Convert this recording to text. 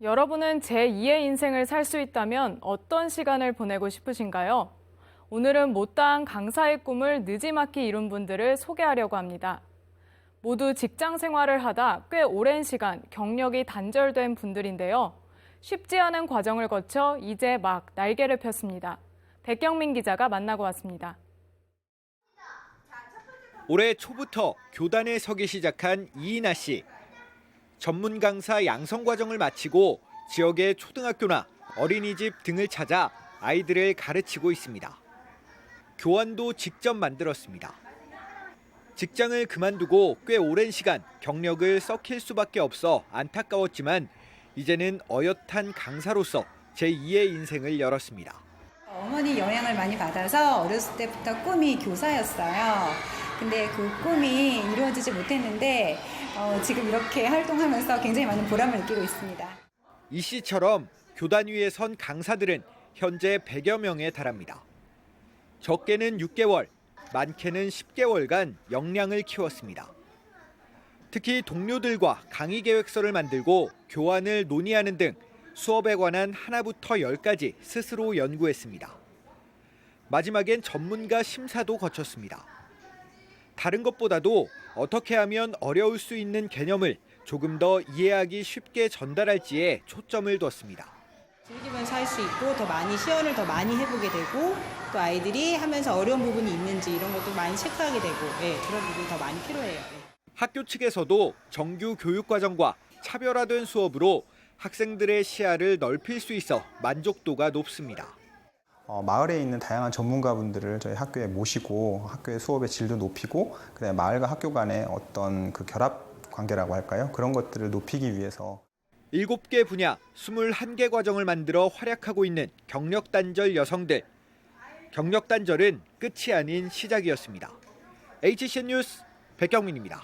여러분은 제2의 인생을 살 수 있다면 어떤 시간을 보내고 싶으신가요? 오늘은 못다한 강사의 꿈을 느지막이 이룬 분들을 소개하려고 합니다. 모두 직장 생활을 하다 꽤 오랜 시간 경력이 단절된 분들인데요. 쉽지 않은 과정을 거쳐 이제 막 날개를 폈습니다. 백경민 기자가 만나고 왔습니다. 올해 초부터 교단에 서기 시작한 이인아 씨. 전문 강사 양성 과정을 마치고 지역의 초등학교나 어린이집 등을 찾아 아이들을 가르치고 있습니다. 교환도 직접 만들었습니다. 직장을 그만두고 꽤 오랜 시간 경력을 썩힐 수밖에 없어 안타까웠지만 이제는 어엿한 강사로서 제2의 인생을 열었습니다. 어머니 영향을 많이 받아서 어렸을 때부터 꿈이 교사였어요. 근데 그 꿈이 이루어지지 못했는데 어, 지금 이렇게 활동하면서 굉장히 많은 보람을 느끼고 있습니다. 이 씨처럼 교단 위에 선 강사들은 현재 100여 명에 달합니다. 적게는 6개월, 많게는 10개월간 역량을 키웠습니다. 특히 동료들과 강의 계획서를 만들고 교환을 논의하는 등 수업에 관한 하나부터 열까지 스스로 연구했습니다. 마지막엔 전문가 심사도 거쳤습니다. 다른 것보다도 어떻게 하면 어려울 수 있는 개념을 조금 더 이해하기 쉽게 전달할지에 초점을 뒀습니다. 즐기면서 할 수 있고 더 많이 시연을 더 많이 해보게 되고 또 아이들이 하면서 어려운 부분이 있는지 이런 것도 많이 체크하게 되고 예, 그런 부분이 더 많이 필요해요. 예. 학교 측에서도 정규 교육과정과 차별화된 수업으로 학생들의 시야를 넓힐 수 있어 만족도가 높습니다. 어, 마을에 있는 다양한 전문가분들을 저희 학교에 모시고 학교의 수업의 질도 높이고 그다음에 마을과 학교 간의 어떤 그 결합 관계라고 할까요? 그런 것들을 높이기 위해서 7개 분야 21개 과정을 만들어 활약하고 있는 경력 단절 여성들. 경력 단절은 끝이 아닌 시작이었습니다. HCN 뉴스 백경민입니다.